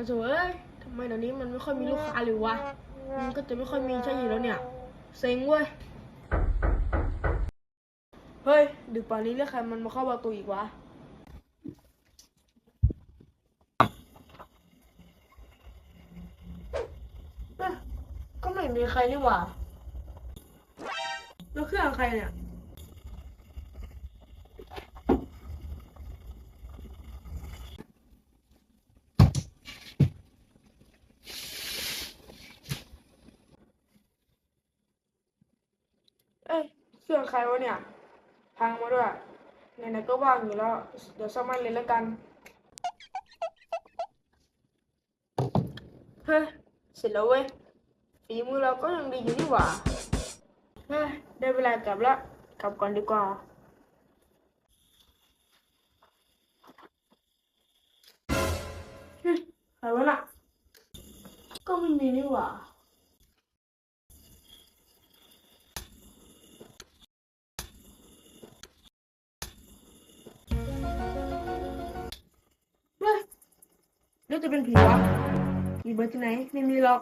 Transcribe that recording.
ก็โถเอ้ยทำไมเดี๋ยวนี้มันไม่ค่อยมีลูกค้าเลยวะ มันก็จะไม่ค่อยมีใช่อยู่แล้วเนี่ย เซ็งเว้ย เฮ้ย ดึกป่านนี้เรียกใครมันมาเข้าประตูอีกวะเอ๊ะก็ไม่มีใครนี่หว่า แล้วเครื่องใครเนี่ย เอ้ยเครื่องใครวะเนี่ย พังมาด้วยไหนๆก็ว่างอยู่แล้ว เดี๋ยวซ่อมมันเลยแล้วกัน เฮ้ยเสร็จแล้วเว้ยฝีมือเราก็ยังดีอยู่นี่หว่าเฮ้ยได้เวลากลับละกลับก่อนดีกว่าเฮ้ยใครวะน่ะก็ไม่มีนี่หว่า เฮ้ยแล้วจะเป็นผีวะผีเบอร์ที่ไหนไม่มีหรอก